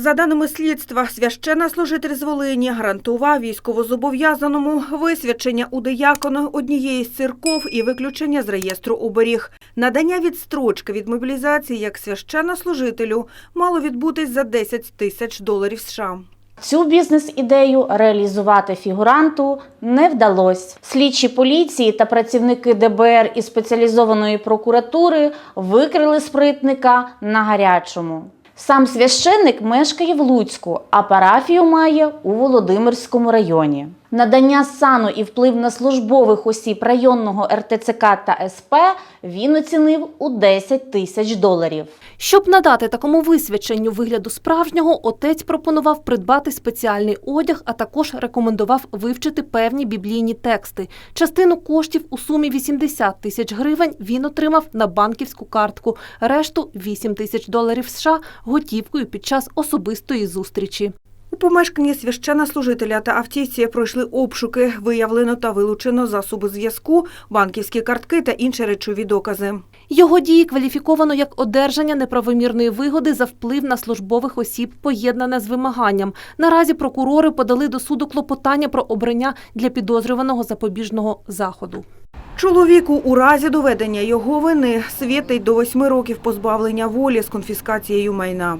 За даними слідства, священнослужитель з Волині гарантував військовозобов'язаному висвячення у диякона однієї з церков і виключення з реєстру оберіг. Надання відстрочки від мобілізації як священнослужителю мало відбутись за 10 тисяч доларів США. Цю бізнес-ідею реалізувати фігуранту не вдалося. Слідчі поліції та працівники ДБР і спеціалізованої прокуратури викрили спритника на гарячому. Сам священник мешкає в Луцьку, а парафію має у Володимирському районі. Надання сану і вплив на службових осіб районного РТЦК та СП він оцінив у 10 тисяч доларів. Щоб надати такому висвяченню вигляду справжнього, отець пропонував придбати спеціальний одяг, а також рекомендував вивчити певні біблійні тексти. Частину коштів у сумі 80 тисяч гривень він отримав на банківську картку, решту 8 тисяч доларів США готівкою під час особистої зустрічі. Помешканні священнослужителя та автівці пройшли обшуки, виявлено та вилучено засоби зв'язку, банківські картки та інші речові докази. Його дії кваліфіковано як одержання неправомірної вигоди за вплив на службових осіб, поєднане з вимаганням. Наразі прокурори подали до суду клопотання про обрання для підозрюваного запобіжного заходу. Чоловіку у разі доведення його вини світить до восьми років позбавлення волі з конфіскацією майна.